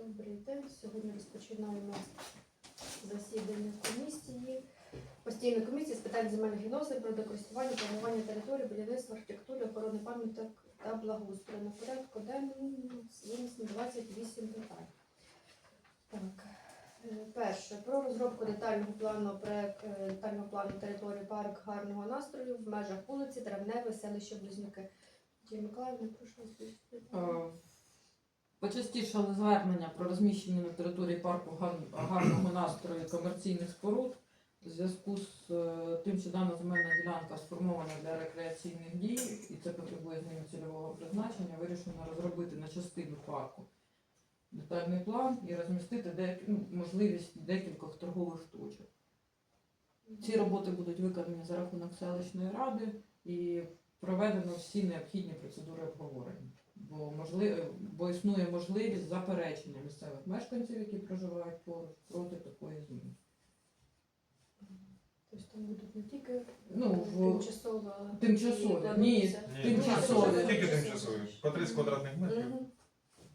Добрий день. Сьогодні розпочинаємо засідання комісії. Постійної комісії з питань земельних відносин, природокористування, планування території, будівництва, архітектури, охорони пам'яток та благоустрою. На порядку денному 28 питань. Так. е, Перше. Про розробку детального плану проект е, детального плану території парк гарного настрою в межах вулиці Травневе, селище Близнюки. Тетяна Миколаївна, прошу вас. Почастішали звернення про розміщення на території парку гарного настрою комерційних споруд у зв'язку з е, тим, що дана земельна ділянка сформована для рекреаційних дій, і це потребує зміни цільового призначення, вирішено розробити на частину парку детальний план і розмістити деякі, ну, можливість декількох торгових точок. Ці роботи будуть виконані за рахунок селищної ради і проведено всі необхідні процедури обговорення. Бо, можливо, бо існує можливість заперечення місцевих мешканців, які проживають поруч, проти такої зміни. Тобто там будуть не тільки Ну, в- тимчасово, але Тимчасові. і Ні. Тимчасові. Ну, Тільки тимчасові. По 30 квадратних метрів. Мгм.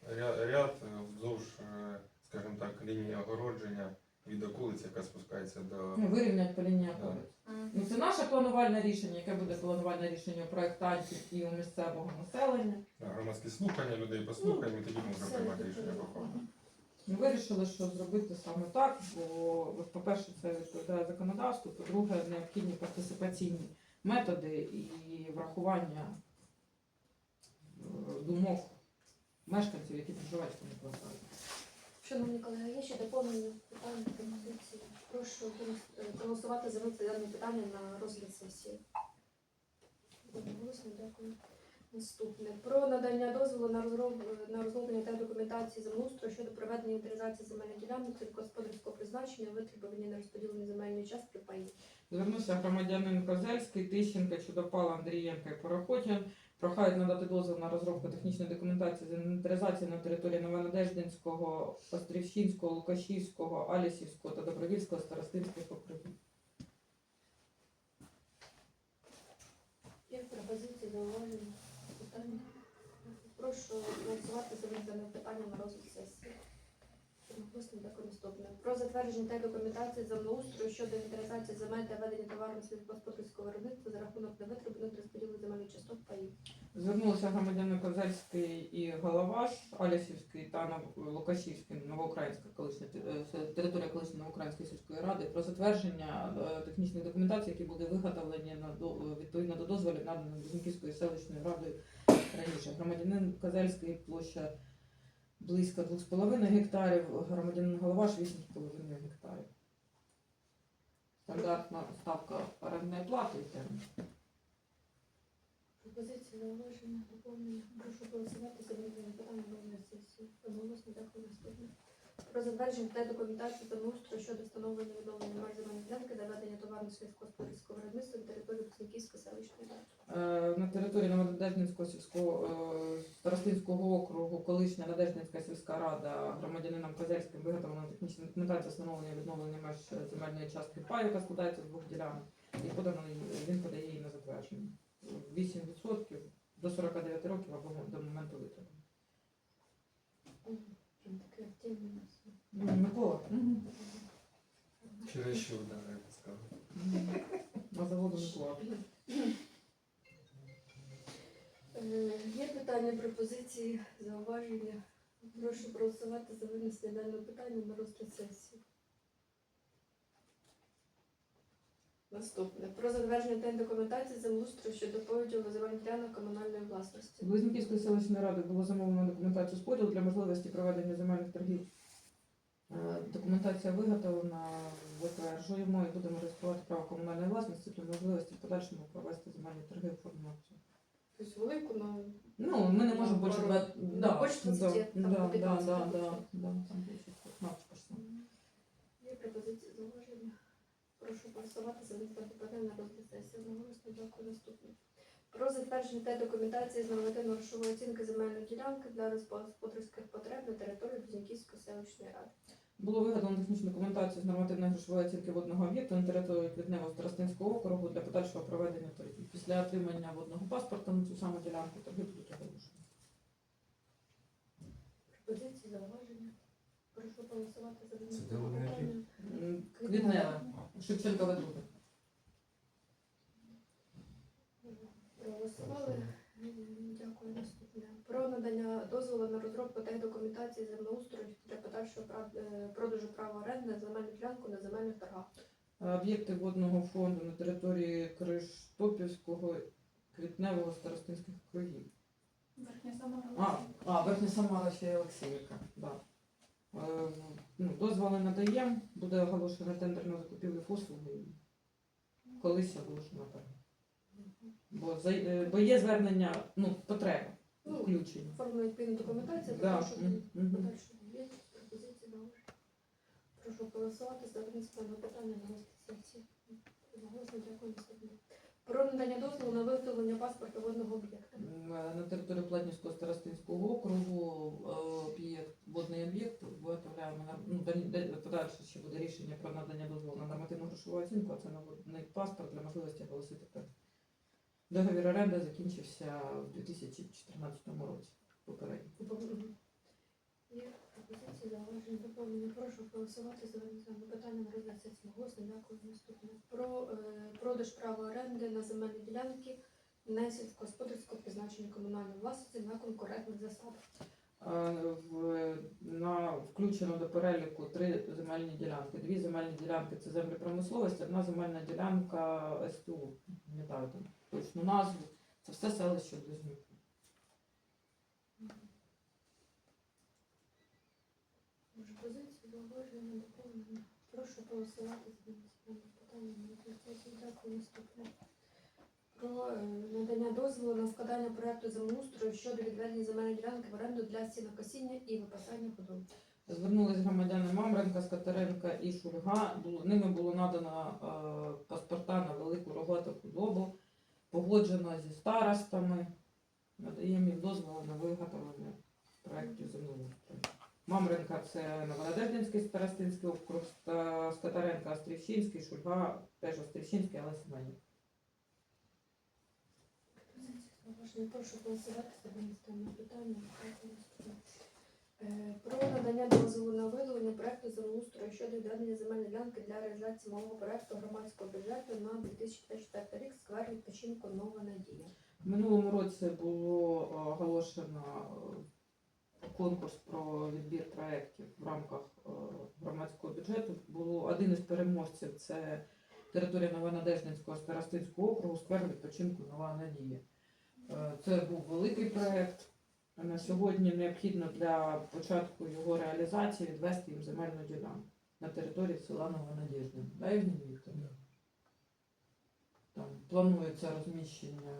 Ря- Ряд е, вздовж, е, скажімо так, лінії огородження від околиць, яка спускається до Ну, вирівнять по лінії Да. околиць. Ну, це наше планувальне рішення, яке буде планувальне рішення у проєктантів і у місцевого населення. на громадські слухання, людей послухаємо, і тоді можна приймати рішення по факту. Ми вирішили, що зробити саме так, бо, по-перше, це відповідає законодавству, по-друге, необхідні партисипаційні методи і врахування е, думок мешканців, які проживають в цьому кварталі. Шановні колеги, є ще доповнення питання пропозиції. Прошу проголосувати за дане питання на розгляд сесії. Одноголосно, дякую. Наступне. Про надання дозволу на розроб... на розроблення та документації землеустрою щодо проведення інвентаризації земельних ділянок сільськогосподарського призначення, витребування на розподілений земельний час при паї. Звернувся громадянин Козельський, Тищенко, Чудопал, Андрієнко і Порохотян. Прохають надати дозвіл на розробку технічної документації з інвентаризації на території Новонадеждинського, Острівщинського, Лукашівського, Алісівського та Добровільського старостинських округів. Є пропозиції, зауваження, питання? Прошу голосувати за дане питання на розгляд сесії. Про затвердження та документації землеустрою щодо інвентаризації земель та ведення товарно сільськогосподарського виробництва за рахунок невитребуваних розподілу земельних часток паїв. Звернулися громадяни Козельський і Головаш, Алісівський та Лукашівський, Новоукраїнська колишня е, територія колишньої Новоукраїнської сільської ради про затвердження е, технічних документацій, які були виготовлені на е, відповідно до дозволів наданих Близнюківською селищною радою раніше. Громадянин Козельський площа близько 2,5 гектарів, громадянин Головаш 8,5 гектарів. Стандартна ставка орендної плати і термін. Пропозиція зауваження, доповнення. Прошу голосувати за дане питання на розгляд сесії. Одноголосно, дякую. Наступне. Про затвердження та документації землеустрою щодо встановлення відновлення меж земельної ділянки для ведення товарно сільськогосподарського виробництва на території Кузниківської селищної ради. Е, на території Новонадеждинського сільського е, старостинського округу колишня Надеждинська сільська рада громадянином Козельським виготовлена технічна документація встановлення і відновлення меж земельної частки паю, яка складається з двох ділянок, і подано він подає її на затвердження. 8% до 49 років або до моменту витрати. Таке активне у нас. Микола. Через що, да, я б сказав. На заводу Микола. Е, Є питання, пропозиції, зауваження. Прошу проголосувати за винесення даного питання на розгляд сесії. Наступне. Про затвердження та документації землеустрою щодо поділу ділянок комунальної власності. Близнюківської селищної ради було замовлено документацію з поділу для можливості проведення земельних торгів. Е, Документація виготовлена, затверджуємо і будемо реєструвати право комунальної власності для можливості в подальшому провести земельні торги у формі аукціону. Тобто велику, на Ну, ми не можемо більше Пару- ну, да, хоч 20, да, там да, по 15 да, да, да, там більше 15%. Є пропозиції зауваження. Прошу голосувати за визнати питання на розгляд сесії. Одноголосно дякую. Наступне. Про затвердження та документації з нормативно-грошової оцінки земельної ділянки для господарських потреб на території Близнюківської селищної ради. Було вигадано технічну документацію з нормативної грошової оцінки водного об'єкту на території Квітневого Старостинського округу для подальшого проведення торгів. Після отримання водного паспорта на цю саму ділянку торги будуть оголошені. Пропозиції, зауваження. Прошу голосувати за винесення де вони питання. М, Квітнева. Шевченкова друга. Проголосували. Дякую. Наступне. Про надання дозволу на розробку та документації землеустрою прав- е, продажу права оренди на земельну ділянку на земельних торгах. Об'єкти водного фонду на території Криштопівського квітневого старостинських округів. Верхня Самара. А, а Верхня Самара ще й Олексіївка. Да. Е, ну, дозволи надаємо, буде оголошена тендер на закупівлю послуги. Колись оголошена так. Бо, за- е, бо є звернення, ну, потреба Ну, включення. Оформлена відповідна документація, Да. для того, щоб мгм. є далі. Прошу голосувати за винесення питання на сесії. Голосно дякую наступне. Про надання дозволу на виготовлення паспорта водного об'єкта. На території Платнівського старостинського округу е, об'єкт, водний об'єкт виготовляємо ну, подальше ще буде рішення про надання дозволу на нормативну грошову оцінку, а це на паспорт для можливості оголосити так. Договір оренди закінчився у 2014 році попередньо. Пропозиції, зауваження, доповнення. Прошу голосувати за винесення питання на розгляд сесії. Голосно дякую. Наступне. Про е, продаж права оренди на земельні ділянки не сільськогосподарського призначення комунальної власності на конкурентних засадах. Е, в- на включено до переліку три земельні ділянки. Дві земельні ділянки це землі промисловості, одна земельна ділянка СТУ. Пам'ятаю там точну назву. Це все селище Близнюк. Може, позиції, зауваження, доповнення. Прошу голосувати за питання. Дякую. Наступне. Про е, надання дозволу на складання проекту землеустрою щодо відведення земельної ділянки в оренду для сінокосіння і випасання худоби. Звернулись громадяни Мамренка, Скатеренка і Шульга. Ними було надано е, паспорта на велику рогату худобу, погоджено зі старостами. Надаємо їм дозволи на виготовлення проєктів землеустрою. Мамренка це Новонадеждинський старостинський округ, Скатаренка Острівщинський, Шульга теж Острівщинський, але Семенів. Зауваження. Прошу голосувати за винесення питання. Е, Про надання дозволу на виявлення проекту землеустрою щодо відведення земельної ділянки для реалізації малого проекту громадського бюджету на 2024 рік сквер відпочинку Нова Надія. В минулому році було е, оголошено е, конкурс про відбір проєктів в рамках е, громадського бюджету. Було один із переможців це територія Новонадеждинського старостинського округу, сквер відпочинку Нова Надія. Е, Це був великий проєкт. На сьогодні необхідно для початку його реалізації відвести їм земельну ділянку на території села Новонадеждин. Да, Євгенія Вікторівна? Там планується розміщення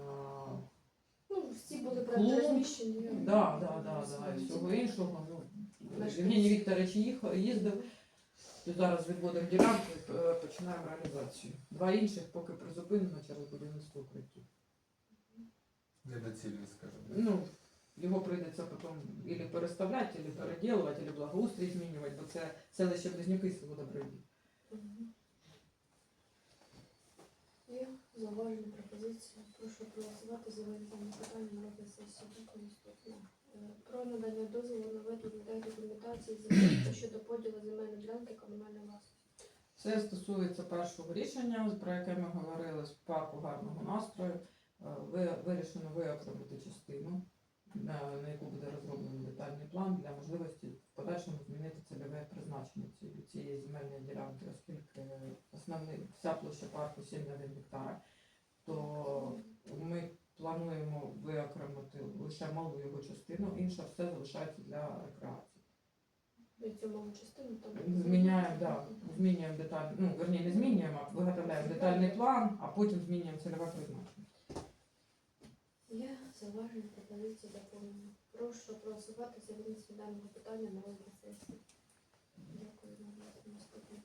всі були Клуб. проекти розміщені. Да, да, да, да, і всього іншого. Ну, Наш Євгеній Вікторович їх- їздив, і зараз відводимо ділянку і е, починаємо реалізацію. Два інших поки призупинено через будівництво укриттів. Недоцільно, скажімо. Ну, його прийдеться потім або переставляти, або переділувати, або благоустрій змінювати, бо це селище Близнюки село Доброві. Мгм. Є зауваження пропозиції. Прошу проголосувати за винесення питання на розгляд сесії. Наступне. Е, Про надання дозволу на ведення документації землі щодо поділу земельної ділянки комунальної власності. Це стосується першого рішення, про яке ми говорили з парку гарного настрою. Е, Ви вирішено виокремити частину, на, на яку буде розроблений детальний план для можливості подальшому змінити цільове призначення цієї, цієї земельної ділянки, оскільки основний вся площа парку 7,1 гектара, то ми плануємо виокремити лише малу його частину, інша все залишається для рекреації. Частину там Зміняємо, да, змінюємо деталь, ну, верні, не змінюємо, а виготовляємо детальний план, а потім змінюємо цільове призначення. Є зауваження пропозиції доповнення. Прошу проголосувати за винесення даного питання на розгляд сесії. Дякую. Наступне.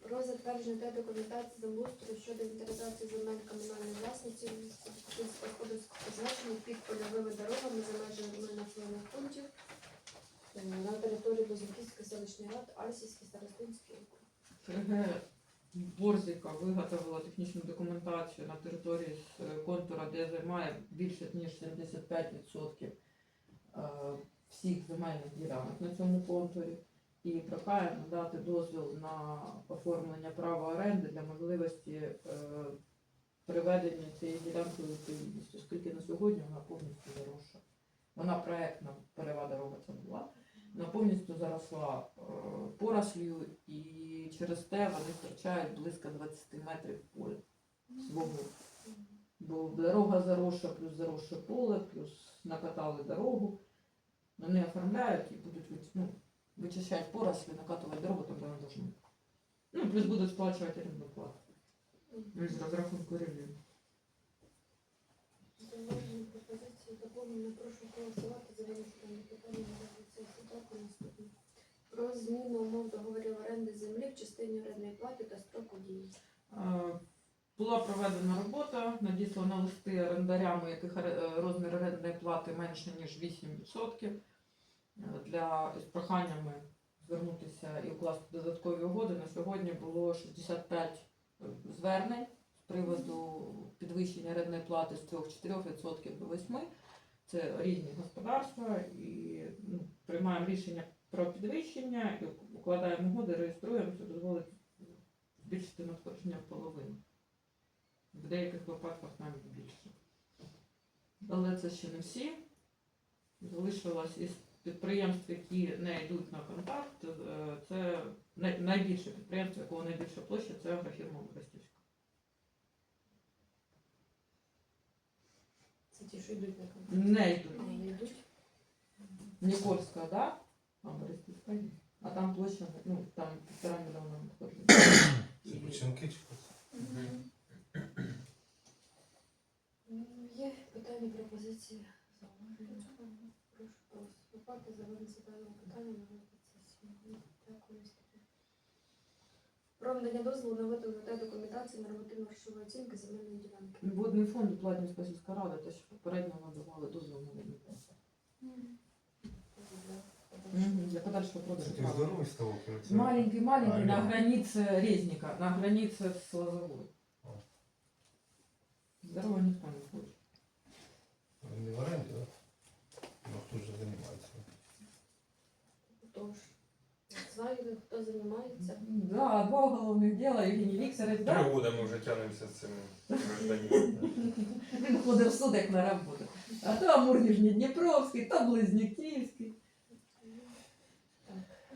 Про затвердження та документації землеустрою щодо інвентаризації земель комунальної власності сільськогосподарського призначення під польовими дорогами за межами населених пунктів е, на території Близнюківської селищної ради Альсійський старостинський округ. ФРГ Борзіка виготовила технічну документацію на території з е, контура, де займає більше ніж 75% е, всіх земельних ділянок на цьому контурі. і прохає надати дозвіл на оформлення права оренди для можливості е, приведення цієї ділянки у відповідність, оскільки на сьогодні вона повністю заросша. Вона проектна перева дорога це була. Вона повністю заросла е, порослю і через те вони втрачають близько 20 метрів поля свого. Бо дорога заросша, плюс заросше поле, плюс накатали дорогу. Вони оформляють і будуть ну, вичищати порослі, накатувати дорогу там, де вони должны. Ну, плюс будуть сплачувати орендну плату. З розрахунку рівня. Зауваження пропозиції доповнення. Прошу голосувати за винесення питання. Наступне. Про зміну умов договорів оренди землі в частині орендної плати та строку дії. Е, Була проведена робота, надіслано листи орендарям, у яких е, розмір орендної плати менше, ніж 8%. Е, Для з проханнями звернутися і укласти додаткові угоди. На сьогодні було 65 звернень з приводу підвищення орендної плати з 3-4% до 8%. Це різні господарства і ну, приймаємо рішення про підвищення укладаємо угоди, реєструємо, це дозволить збільшити надходження в половину. В деяких випадках навіть більше. Але це ще не всі. Залишилось із підприємств, які не йдуть на контакт. е, Це найбільше підприємство, якого найбільша площа, це агрофірма Брестівська. Це ті, що йдуть на контакт. Не йдуть. Не йдуть. Нікольська, да? А Брестівська ні. А там площа, ну, там півтора мільйона надходження. Це Печенки чи хтось? питання, пропозиції, зауваження. Прошу проголосувати за винесення даного питання на розгляд сесії. Дякую. Наступне. Про надання дозволу на виготовлення документації нормативно-грошової оцінки земельної ділянки. Водний фонд Платінська сільська рада, те, що попередньо надавали дозвіл на водний фонд. Мгм, Для подальшого Це продажу. ти права. здоровий ставок? или це? Маленький, маленький, А, на нет. границе Резника, на границе с Лозовой. Да, два уголовных дела, Три да? года ми вже тянемося з цим гражданином. Він ходив в судик на роботу. А то Амур Нижнєдніпровський, то Близнюківський.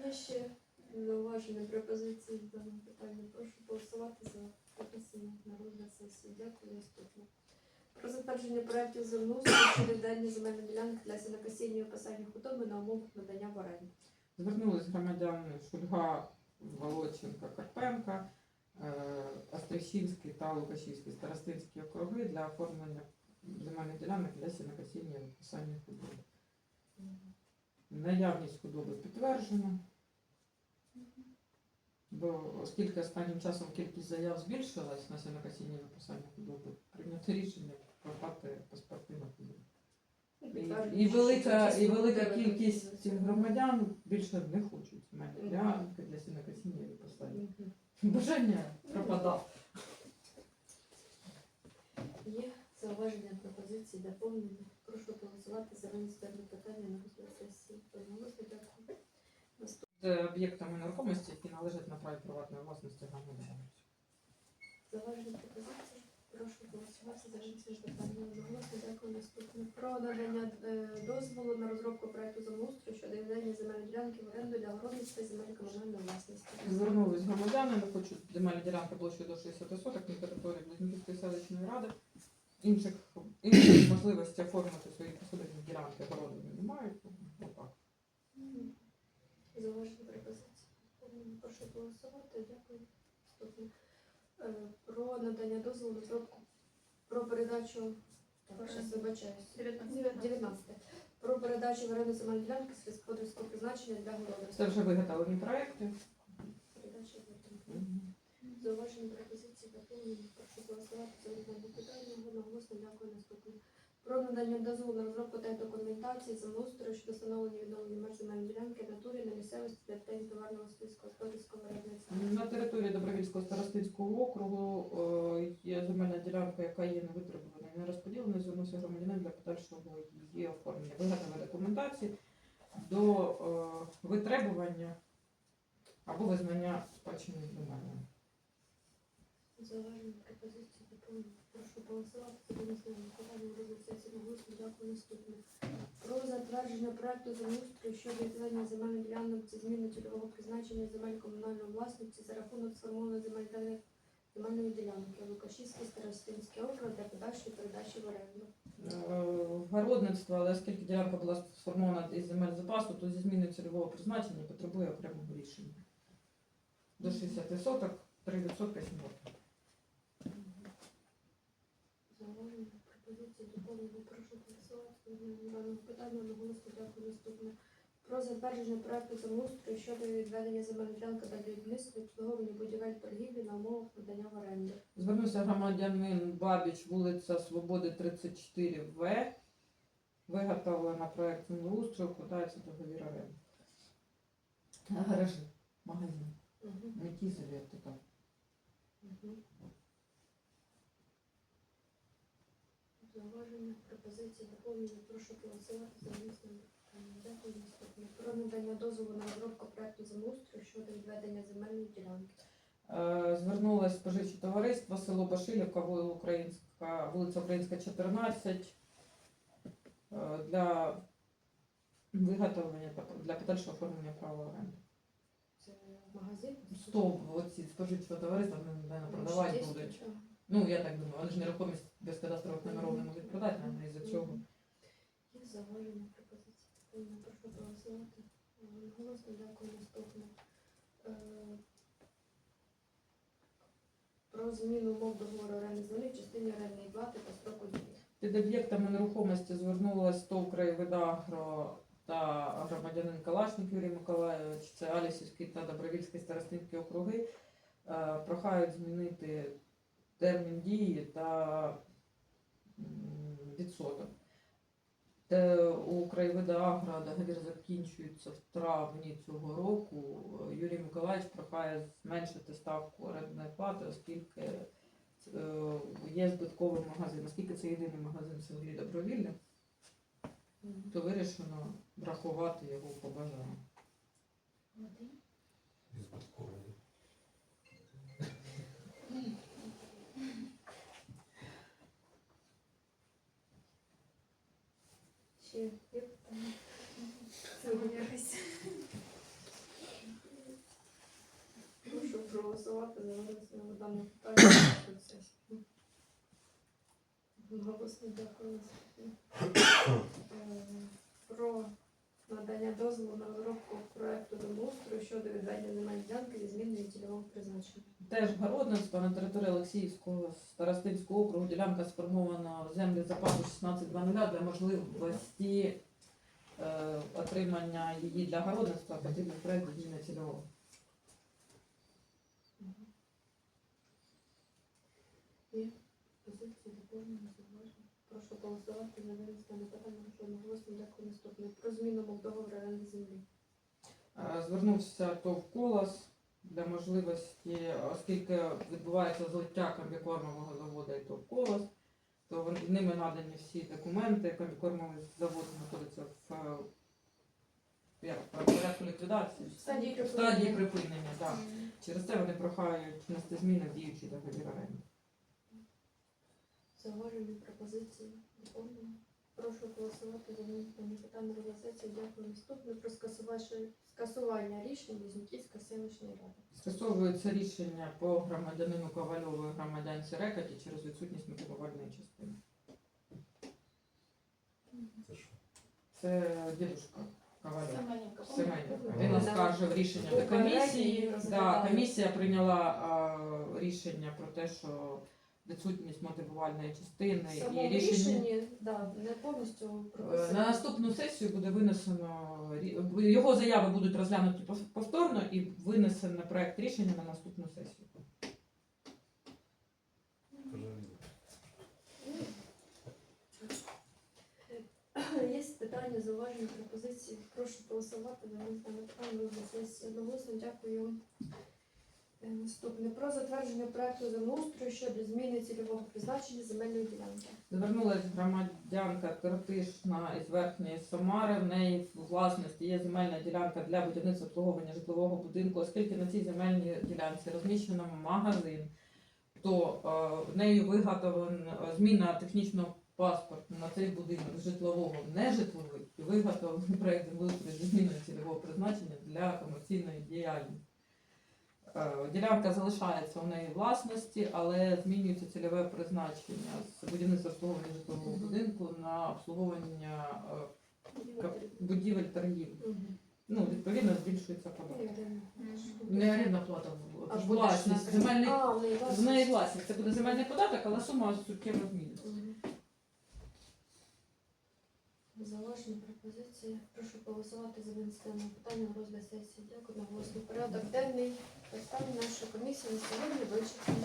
Є ще зауваження пропозиції з даного питання. Прошу голосувати за прописання на розгляд сесії. Дякую. Наступне. Про затвердження проєктів землеустрою щодо віддання земельної ділянки для сінокосіння і описання худоби на умовах надання в оренду. Звернулись громадяни Шульга, Володченка, Карпенка, е, та Лукашівський старостинські округи для оформлення земельних ділянок для сінокосіння і виписання худоби. Наявність худоби підтверджена. Бо оскільки останнім часом кількість заяв збільшилась на сінокосіння і виписання худоби, прийнято рішення продати паспорти на худобу. І, велика, і велика кількість громадян більше не хочуть ділянки для сінокосіння і виписання. Мгм. Бажання пропадав. Є зауваження пропозиції доповнення. Прошу голосувати за винесення питання на розгляд сесії. Одноголосно дякую. Об'єктами нерухомості, які належать на праві приватної власності громадян. Зауваження пропозиції. Прошу голосувати за винесення питання. Одноголосно дякую. Наступне. Про надання е, дозволу на розробку проекту землеустрою щодо віддання земельної ділянки в оренду для городництва земель комунальної власності. Звернулись громадяни, не хочуть земельні ділянки площею до 60 соток на території Близнюківської селищної ради. Інших, інших можливостей оформити свої посадові ділянки городу не мають. тому Отак. Зауваження пропозиції. Прошу голосувати. Дякую. Надання дозволу на розробку про передачу Перше, вибачаюсь. 19. Про передачу в оренду земельної ділянки сільськогосподарського призначення для Це городництва. вже виготовлені проекти. Передача в оренду. Зауваження пропозиції доповнення. Прошу голосувати за одне питання. Одноголосно дякую. Наступне. Про надання дозволу на розробку та документації землеустрою щодо встановлення відновлення меж земельної ділянки натурі на місцевості для ведення товарного сільськогосподарського виробництва. На території Добровільського старостинського округу е, є земельна ділянка, яка є не витребувана і не розподілена. Звернувся громадянин для подальшого її оформлення. Виготовили документації до е, витребування або визнання спадщини земельною. Зауваження пропозиції доповнення. Прошу голосувати за винесення питання сесії на голосу. Дякую. Наступне. Про затвердження проекту землеустрою щодо відведення земельних ділянок зі зміни цільового призначення земель комунальної власності за рахунок сформованої земельної земельної ділянки Лукашівський старостинський округ для подальшої передачі в оренду. Е, Городництво, але оскільки ділянка була сформована із земель запасу, то зі зміною цільового призначення потребує окремого рішення. До 60 соток, 3% 7 років. Зауваження доповнення. Прошу голосувати питання на голосу. Дякую. Наступне. Про затвердження проекту землеустрою щодо відведення земельної ділянки для будівництва обслуговування будівель торгівлі на умовах надання в оренду. Звернувся громадянин Бабіч, вулиця Свободи 34В. Виготовлена проект землеустрою, вкладається договір оренди. Гаражі, магазин. Угу. Не кізові, а така. Угу. Зауваження, пропозиції, доповнення. Прошу голосувати за питання. Дякую. Наступне. Про надання дозволу на розробку проекту землеустрою щодо відведення земельної ділянки. Е, Звернулось споживче товариство село Башилівка, Українська, вулиця Українська, 14 е, для виготовлення для подальшого оформлення права оренди. Це магазин? Стовп, оці споживчого товариства, вони, наверное, продавати Десь будуть. Ну, я так думаю, вони ж нерухомість без кадастрових номерів не можуть продати, наверное, із-за цього. Є зауваження, пропозиції. доповнення. Прошу голосувати. Е, Голосно дякую. Наступне. Е, Про зміну умов договору оренди землі в частині орендної плати та строку дії. Під об'єктами нерухомості звернулась ТОВ «Краєвидагро» та громадянин Калашник Юрій Миколайович, це Алісівський та Добровільський старостинські округи. Е, Прохають змінити термін дії та відсоток. Те у краєвида Агро договір закінчується в травні цього року. Юрій Миколаївич прохає зменшити ставку орендної плати, оскільки е, є збитковий магазин. Оскільки це єдиний магазин в селі Добровільне, то вирішено врахувати його по бажанню. Збитковий. Ще є питання? Завалялись. Прошу проголосувати за на дане питання на. Голосно дякую. Е, Про надання дозволу на розробку проекту землеустрою щодо відведення земельної ділянки зі зміною цільового призначення. Теж городництво на території Олексіївського старостинського округу ділянка сформована в землі запасу 1620 для можливості е, отримання її для городництва потрібен проект зміни цільового. Є позиції доповнення зауваження. Прошу голосувати за винесення питання на голосно. Дякую. Наступне. Про зміну мов договору оренди землі. Е, Звернувся ТОВ «Колос» для можливості, оскільки відбувається злиття комбікормового заводу і ТОВ «Колос», то ними надані всі документи. Комбікормовий завод знаходиться в, е, в порядку ліквідації. В стадії В стадії припинення, так. Через це вони прохають внести зміни в діючий договір оренди. Зауваження, пропозиції, доповнення. Прошу голосувати за винесення питання. Дякую. Наступне про скасування, рішень Візнюківської селищної ради. Скасовується рішення по громадянину Ковальову і громадянці Рекаті через відсутність мотивувальної частини. Це що? Це дідушка Ковальов. Семененко. Семенів. Він оскаржив рішення до комісії. Да, комісія прийняла а, рішення про те, що відсутність мотивувальної частини В і рішення. рішенні да, не повністю Е, прописано. На наступну сесію буде винесено рі- його заяви будуть розглянуті пов- повторно і винесено проект рішення на наступну сесію. Є питання, зауваження, пропозиції. Прошу голосувати за винесення питання сесії. Одноголосно дякую. Е, Наступне про затвердження проекту землеустрою щодо зміни цільового призначення земельної ділянки. Звернулася громадянка Киртишна із Верхньої Самари. В неї в власності є земельна ділянка для будівництва обслуговування житлового будинку, оскільки на цій земельній ділянці розміщено магазин, то е, нею виготовлена зміна технічного паспорту на цей будинок з житлового в нежитловий і виготовлений проект землеустрою зі зміною цільового призначення для комерційної діяльності. Е, Ділянка залишається у неї власності, але змінюється цільове призначення з будівництва обслуговування житлового будинку на обслуговування е, будівель торгівлі. Мгм. Ну, відповідно, збільшується податок. Не орендна плата, А це ж буде власність. Земельний, в неї з неї власність. власність. Це буде земельний податок, але сума суттєво зміниться. Зауваження пропозиції. Прошу голосувати за винесення питання на розгляд сесії. Дякую на голосний порядок. Денний Представлю нашої комісії на сьогодні вичерпаний.